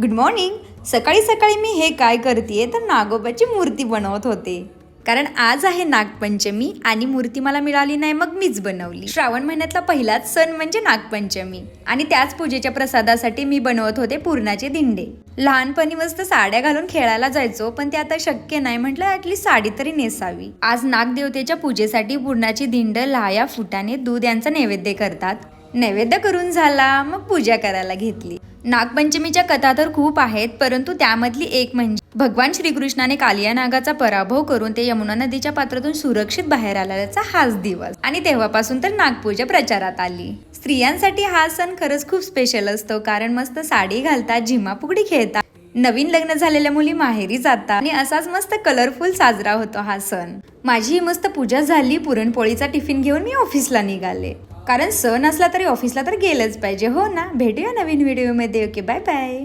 Good morning सकाळी सकाळी मी हे काय करते तर नागोबाची मूर्ती बनवत होते. कारण आज आहे नागपंचमी आणि मूर्ती मला मिळाली नाही मग मीच बनवली. श्रावण महिन्यातला पहिलाच सण म्हणजे नागपंचमी. आणि त्याच पूजेच्या प्रसादासाठी मी बनवत होते पूर्णाचे दिंडे. लहानपणी मस्त साड्या घालून खेळायला जायचो पण ते आता शक्य नाही म्हटलं ऍटलीस्ट साडी तरी नेसावी. आज नागदेवतेच्या पूजेसाठी पूर्णाची दिंड लाया फुटाने दूध यांचा नैवेद्य करतात. नैवेद्य करून झाला मग पूजा करायला घेतली. नागपंचमीच्या कथा तर खूप आहेत परंतु त्यामधली एक म्हणजे भगवान श्रीकृष्णाने कालिया नागाचा पराभव करून ते यमुना नदीच्या पात्रातून सुरक्षित बाहेर आल्याचा हाच दिवस. आणि तेव्हापासून तर नागपूजा प्रचारात आली. स्त्रियांसाठी हा सण खरंच खूप स्पेशल असतो कारण मस्त साडी घालतात झिम्माफुगडी खेळतात. नवीन लग्न झालेल्या मुली माहेरी जातात आणि असाच मस्त कलरफुल साजरा होतो हा सण. माझी मस्त पूजा झाली पुरणपोळीचा टिफिन घेऊन मी ऑफिसला निघाले. कारण सण असला तरी ऑफिसला तर गेलंच पाहिजे. हो ना? भेटूया नवीन व्हिडिओमध्ये ओके बाय बाय